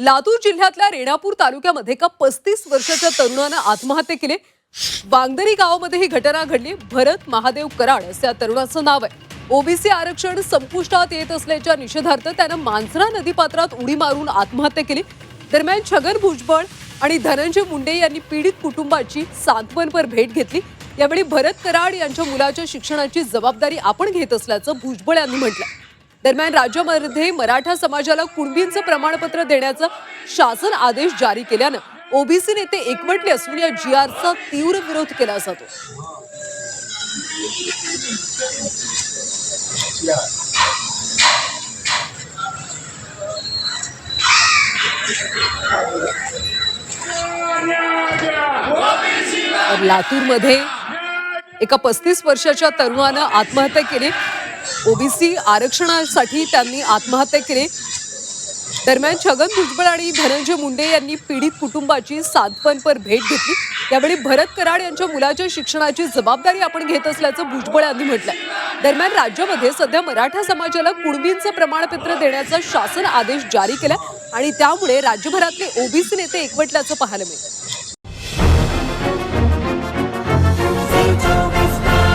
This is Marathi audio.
लातूर जिल्ह्यातल्या रेणापूर तालुक्यामध्ये एका पस्तीस वर्षाच्या तरुणानं आत्महत्या केली. वांगदरी गावामध्ये ही घटना घडली. भरत महादेव कराड असं या तरुणाचं नाव आहे. ओबीसी आरक्षण संपुष्टात येत असल्याच्या निषेधार्थ त्यानं मांजरा नदीपात्रात उडी मारून आत्महत्या केली. दरम्यान छगन भुजबळ आणि धनंजय मुंडे यांनी पीडित कुटुंबाची सांत्वनपर भेट घेतली. यावेळी भरत कराड यांच्या मुलाच्या शिक्षणाची जबाबदारी आपण घेत असल्याचं भुजबळ यांनी म्हटलं दरम्यान राज्यामध्ये मराठा समाजाला कुणबींचं प्रमाणपत्र देण्याचा शासन आदेश जारी केल्यानं ओबीसी नेते एकवटले असून या जी आरचा तीव्र विरोध केला जातो. लातूरमध्ये एका पस्तीस वर्षाच्या तरुणानं आत्महत्या केली. ओबीसी आरक्षणासाठी त्यांनी आत्महत्या केली. दरम्यान छगन भुजबळ आणि धनंजय मुंडे यांनी पीडित कुटुंबाची सांत्वनपर भेट घेतली. यावेळी भरत कराड यांच्या मुलाच्या शिक्षणाची जबाबदारी आपण घेत असल्याचं भुजबळ यांनी म्हटलं दरम्यान राज्यामध्ये सध्या मराठा समाजाला कुणबींचं प्रमाणपत्र देण्याचा शासन आदेश जारी केला आणि त्यामुळे राज्यभरातले ओबीसी नेते एकवटल्याचं पाहायला मिळतं